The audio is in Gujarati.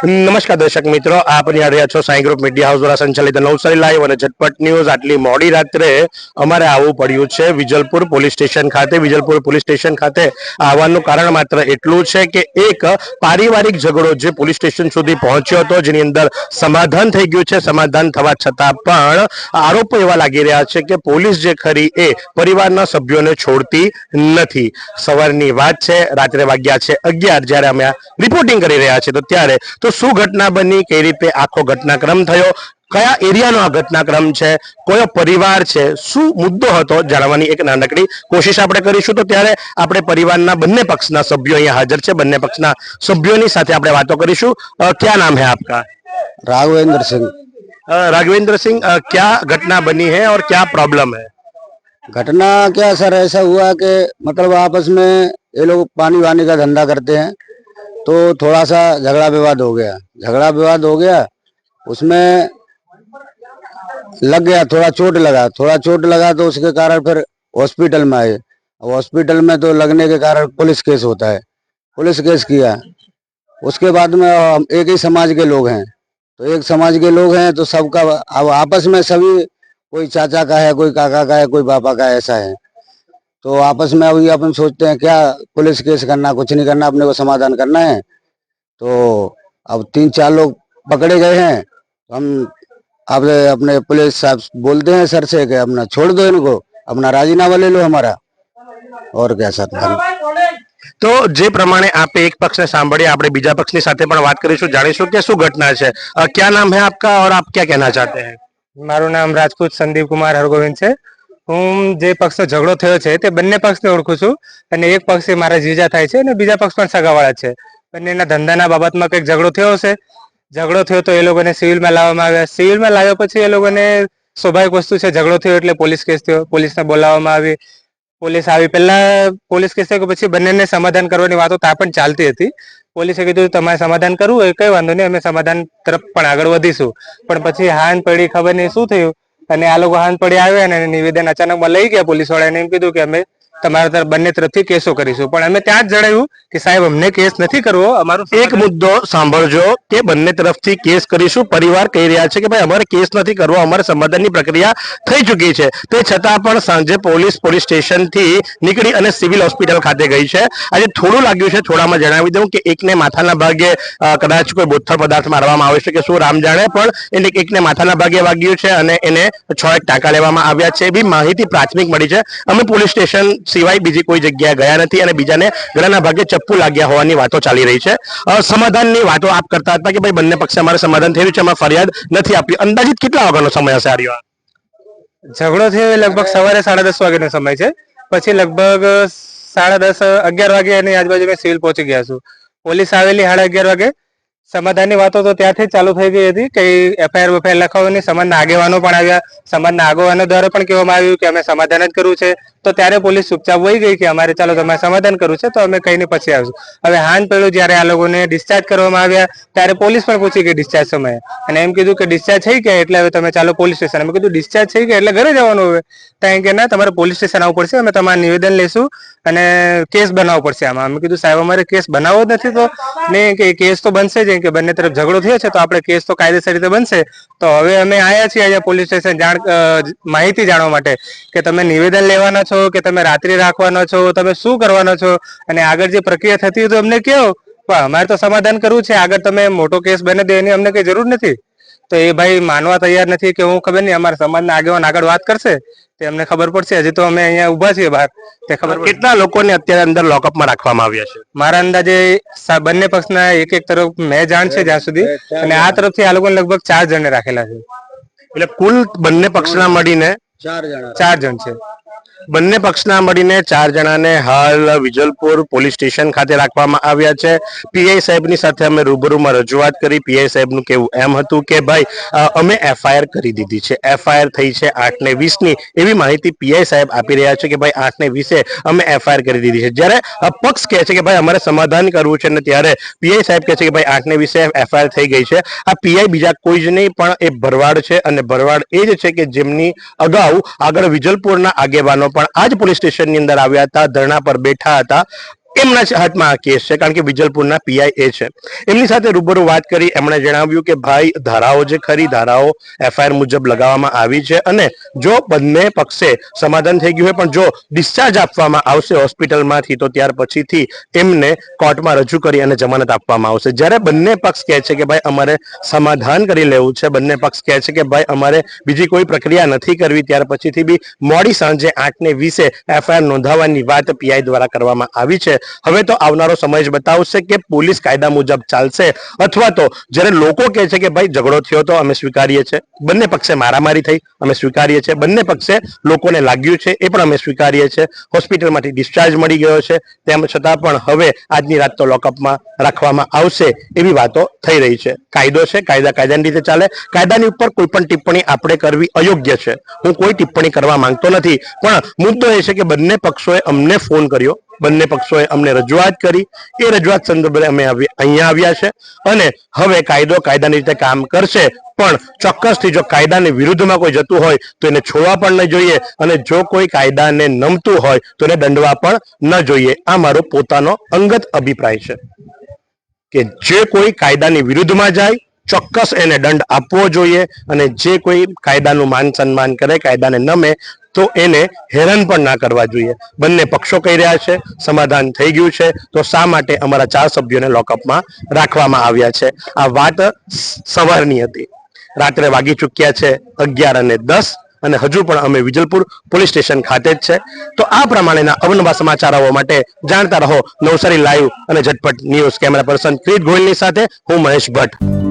નમસ્કાર દર્શક મિત્રો, આપ નિહાળી રહ્યા છો સાઈ ગ્રુપ મીડિયા હાઉસ દ્વારા સંચાલિત નવસારી લાઈવ અને ઝટપટ ન્યૂઝ. આટલી મોડી રાત્રે અમારે આવવું પડ્યું છે વિજલપુર પોલીસ સ્ટેશન ખાતે. વિજલપુર પોલીસ સ્ટેશન ખાતે આવવાનું કારણ માત્ર એટલું છે કે એક પારિવારિક ઝઘડો જે પોલીસ સ્ટેશન સુધી પહોંચ્યો હતો, જેની અંદર સમાધાન થઈ ગયું છે. સમાધાન થવા છતાં પણ આરોપો એવા લાગી રહ્યા છે કે પોલીસ જે ખરી એ પરિવારના સભ્યોને છોડતી નથી. સવારની વાત છે, રાત્રે વાગ્યા છે અગિયાર, જ્યારે અમે રિપોર્ટિંગ કરી રહ્યા છીએ, તો ત્યારે તો શું ઘટના બની કઈ રીતે આખો ઘટનાક્રમ થયો કયા એરિયાનો આ ઘટનાક્રમ છે કયો પરિવાર છે શું મુદ્દો હતો જાણવાની એક નાનકડી કોશિશ આપણે કરીશું તો ત્યારે આપણે પરિવારના બંને પક્ષના સભ્યો અહીંયા હાજર છે બંને પક્ષના સભ્યોની સાથે આપણે વાતો કરીશું અ, क्या नाम है आपका राघवेंद्र सिंह अ, राघवेंद्र सिंह अ, क्या घटना बनी है और क्या प्रॉब्लम है घटना क्या सर ऐसा हुआ कि मतलब आपस में ये लोग पानी वानी का धंधा करते हैं तो थोड़ा सा झगड़ा विवाद हो गया। झगड़ा विवाद हो गया, उसमें लग गया, थोड़ा चोट लगा। थोड़ा चोट लगा तो उसके कारण फिर हॉस्पिटल में आए। हॉस्पिटल में तो लगने के कारण पुलिस केस होता है। पुलिस केस किया। उसके बाद में हम एक ही समाज के लोग हैं। तो एक समाज के लोग हैं तो सबका अब आपस में सभी कोई चाचा का है, कोई काका का है, कोई पापा का ऐसा है। तो आपस में अभी अपन सोचते हैं क्या पुलिस केस करना कुछ नहीं करना अपने को समाधान करना है तो अब तीन चार लोग पकड़े गए हैं हम आप अपने पुलिस साहब बोलते हैं सर से कि अपना छोड़ दो इनको अपना राजीनामा ले लो हमारा और क्या सर તો જે પ્રમાણે આપે એક પક્ષને સાંભળી આપણે બીજા પક્ષની સાથે પણ વાત કરીશું જાણીશું કે શું ઘટના છે અ, क्या नाम है आपका और आप क्या कहना चाहते हैं મારું નામ રાજપૂત સંદીપ કુમાર હરગોવિંદ છે હું જે પક્ષનો ઝઘડો થયો છે તે બંને પક્ષને ઓળખું છું અને એક પક્ષ મારા જીજા થાય છે અને બીજા પક્ષ પણ સગાવાળા છે. બંનેના ધંધાના બાબતમાં કંઈક ઝઘડો થયો છે ઝઘડો થયો તો એ લોકોને સિવિલમાં લાવવામાં આવ્યા. સિવિલમાં લાવ્યા પછી એ લોકોને સ્વાભાવિક વસ્તુ છે, ઝઘડો થયો એટલે પોલીસ કેસ થયો. પોલીસને બોલાવવામાં આવી. પોલીસ આવી પહેલા પોલીસ કેસ થયો પછી બંનેને સમાધાન કરવાની વાતો ત્યાં પણ ચાલતી હતી. પોલીસે કીધું તમારે સમાધાન કરવું એ કઈ વાંધો નહીં, અમે સમાધાન તરફ પણ આગળ વધીશું. પણ પછી હાન પડી, ખબર નહીં શું થયું. અને આ લોકો હાન પડી આવ્યા અને નિવેદન અચાનકમાં લઈ ગયા પોલીસ વાળાને એમ કીધું કે અમે તમારા તરફ બંને તરફથી કેસો કરીશું. પણ અમે ત્યાં જ જણાવ્યું કે સાહેબ અમને કેસ નથી કરવો. અમારો એક મુદ્દો સાંભળજો કે બંને તરફથી કેસ કરીશું. પરિવાર કહી રહ્યા છે કે ભાઈ અમારે કેસ નથી કરવો અમારે સમાધાનની પ્રક્રિયા થઈ ચૂકી છે. તે છતાં પણ સાંજે પોલીસ પોલીસ સ્ટેશનથી નીકળી અને સિવિલ હોસ્પિટલ ખાતે ગઈ છે. આજે થોડું લાગ્યું છે થોડામાં જણાવી દઉં કે એકને માથાના ભાગે કદાચ કોઈ બોથડ પદાર્થ મારવામાં આવે છે કે શું રામ જાણે પણ એને એકને માથાના ભાગે વાગ્યું છે અને એને છ એક ટાંકા લેવામાં આવ્યા છે. એવી માહિતી પ્રાથમિક મળી છે. અમે પોલીસ સ્ટેશન સિવાય બીજી કોઈ જગ્યાએ ગયા નથી અને બીજાને ગળાના ભાગે ચપ્પુ લાગ્યા હોવાની વાતો ચાલી રહી છે. સમાધાનની વાતો આપ કરતા હતા કે ભાઈ બંને પક્ષે અમારે સમાધાન થયું છે, અમે ફરિયાદ નથી આપી. અંદાજિત કેટલા વાગ્યાનો સમય હશે આર્યો ઝઘડો થયો લગભગ સવારે સાડા દસ વાગ્યાનો સમય છે. પછી લગભગ સાડા દસ અગિયાર વાગે એની આજુબાજુ મેં સિવિલ પહોંચી ગયા છું. પોલીસ આવેલી સાડા અગિયાર વાગે. સમાધાનની વાતો તો ત્યાંથી ચાલુ થઈ ગઈ હતી કે એફઆઈઆર લખાવો લખાવવાની સમાજના આગેવાનો પણ આવ્યા. સમાજના આગેવાનો દ્વારા પણ કહેવામાં આવ્યું કે અમે સમાધાન જ કરવું છે. તો ત્યારે પોલીસ ચૂપચાપ વહી ગઈ કે અમારે ચાલો તમારે સમાધાન કરવું છે તો અમે કહીને પછી આવશું. હવે હાન પેલું જ્યારે આ લોકોને ડિસ્ચાર્જ કરવામાં આવ્યા ત્યારે પોલીસ પણ પૂછી ગઈ ડિસ્ચાર્જ સમયે. અને એમ કીધું કે ડિસ્ચાર્જ થઈ ગયા એટલે હવે તમે ચાલો પોલીસ સ્ટેશન. અમે કીધું ડિસ્ચાર્જ થઈ ગયા એટલે ઘરે જવાનું હવે. ત્યાં કે ના, તમારે પોલીસ સ્ટેશન આવવું પડશે, અમે તમારું નિવેદન લેશું અને કેસ બનાવવો પડશે આમાં. અમે કીધું સાહેબ, અમારે કેસ બનાવવો જ નથી તો. નહીં કે કેસ તો બનશે જ. કે બંને તરફ ઝઘડો થયો છે, તો આપણે કેસ તો કાયદેસર રીતે બનશે. તો હવે અમે આવ્યા છીએ અહીંયા પોલીસ સ્ટેશન જાણ માહિતી જાણવા માટે કે તમે નિવેદન લેવાના છો, કે તમે રાત્રિ રાખવાના છો, તમે શું કરવાના છો? અને આગળ જે પ્રક્રિયા થતી હોય તો અમને કહો. પણ અમારે તો સમાધાન કરવું છે, આગળ તમે મોટો કેસ બને દે એની અમને કઈ જરૂર નથી. તો એ ભાઈ માનવા તૈયાર નથી કે હું ખબર નહીં અમારા સમાજના આગેવાન આગળ વાત કરશે તે અમને ખબર પડશે. હજી તો અમે અહીંયા ઊભા છીએ બહાર તે ખબર કેટલા લોકોને અત્યારે અંદર લોકઅપમાં રાખવામાં આવ્યા છે? મારા અંદાજે બંને પક્ષના એક એક તરફ મેં જાણ છે જ્યાં સુધી અને આ તરફથી આ લોકો લગભગ ચાર જણને રાખેલા છે. એટલે કુલ બંને પક્ષના મળીને ચાર જણ. ચાર જણ છે. બંને પક્ષના મળીને ચાર જણાને હાલ વિજલપુર પોલીસ સ્ટેશન ખાતે રાખવામાં આવ્યા છે. પીઆઈ સાહેબની સાથે અમે રૂબરૂમાં રજૂઆત કરી. પીઆઈ સાહેબનું કેવું એમ હતું કે, ભાઈ અમે એફઆઈઆર કરી દીધી છે. એફઆઈઆર થઈ છે આઠ ને વીસની. એવી માહિતી પીઆઈ સાહેબ આપી રહ્યા છે કે, ભાઈ આઠ ને વીસે અમે એફઆઈઆર કરી દીધી છે. જ્યારે પક્ષ કહે છે કે, ભાઈ, અમારે સમાધાન કરવું છે. ને ત્યારે પીઆઈ સાહેબ કહે છે કે, ભાઈ આઠ ને વીસે એફઆઈઆર થઈ ગઈ છે. આ પીઆઈ બીજા કોઈ જ નહીં, પણ એ ભરવાડ છે. અને ભરવાડ એ જ છે કે, જેમની અગાઉ આગળ વિજલપુરના આગેવાનો પણ આ જ પોલીસ સ્ટેશનની અંદર આવ્યા હતા ધરણા પર બેઠા હતા. એમના હાથમાં આ કેસ છે, કારણ કે વિજલપુરના પીઆઈ એ છે. એમની સાથે રૂબરૂ વાત કરી, એમણે જણાવ્યું કે ભાઈ, ધારાઓ જે ખરી, ધારાઓ એફઆઈઆર મુજબ લગાવવામાં આવી છે અને જો બંને પક્ષે સમાધાન થઈ ગયું હોય, પણ જો ડિસ્ચાર્જ આપવામાં આવશે હોસ્પિટલમાંથી, તો ત્યાર પછીથી એમને કોર્ટમાં રજૂ કરી અને જમાનત આપવામાં આવશે. જ્યારે બંને પક્ષ કહે છે કે ભાઈ, અમારે સમાધાન કરી લેવું છે, બંને પક્ષ કહે છે કે ભાઈ, અમારે બીજી કોઈ પ્રક્રિયા નથી કરવી, ત્યાર પછીથી બી મોડી સાંજે આઠ ને વીસે એફઆઈઆર નોંધાવવાની વાત પીઆઈ દ્વારા કરવામાં આવી છે. હવે તો આવનારો સમય જ બતાવશે કે પોલીસ કાયદા મુજબ ચાલશે. અથવા તો જ્યારે લોકો કહે છે કે ભાઈ ઝઘડો થયો તો અમે સ્વીકારીએ છીએ. બંને પક્ષે મારામારી થઈ, અમે સ્વીકારીએ છીએ. બંને પક્ષે લોકોને લાગ્યું છે એ પણ અમે સ્વીકારીએ છીએ. હોસ્પિટલમાંથી ડિસ્ચાર્જ મળી ગયો છે. તેમ છતાં પણ હવે આજની રાત તો લોકઅપમાં રાખવામાં આવશે એવી વાતો થઈ રહી છે. કાયદો છે, કાયદા કાયદાની રીતે ચાલે. કાયદાની ઉપર કોઈ પણ ટિપ્પણી આપણે કરવી અયોગ્ય છે. હું કોઈ ટિપ્પણી કરવા માંગતો નથી. પણ મુદ્દો એ છે કે બંને પક્ષોએ અમને ફોન કર્યો. બંને પક્ષોએ અમને રજૂઆત કરી. એ રજૂઆત સંદર્ભે અમે અહીંયા આવ્યા છે અને હવે કાયદો કાયદાની રીતે કામ કરશે. પણ ચોક્કસથી જો કાયદાની વિરુદ્ધમાં કોઈ જતું હોય તો એને છોડવા પણ ન જોઈએ અને જો કોઈ કાયદાને નમતું હોય તો એને દંડવા પણ ન જોઈએ. આ મારો પોતાનો અંગત અભિપ્રાય છે કે જે કોઈ કાયદાની વિરુદ્ધમાં જાય, ચોક્કસ એને દંડ આપવો જોઈએ અને જે કોઈ કાયદાનું માન સન્માન કરે, કાયદાને નમે તો એને હેરાન પણ ના કરવા જોઈએ. બંને પક્ષો કહી રહ્યા છે, સમાધાન થઈ ગયું છે, તો શા માટે અમારા ચાર સભ્યોને લોકઅપમાં રાખવામાં આવ્યા છે? આ વાત સવારની હતી. રાત્રે વાગી ચૂક્યા છે અગિયાર અને દસ, અને હજુ પણ અમે વિજલપુર પોલીસ સ્ટેશન ખાતે જ છે. તો આ પ્રમાણેના અવનવા સમાચારો માટે જાણતા રહો નવસારી લાઈવ અને Jhatpat news camera person Krit ગોયલની સાથે હું મહેશ ભટ્ટ.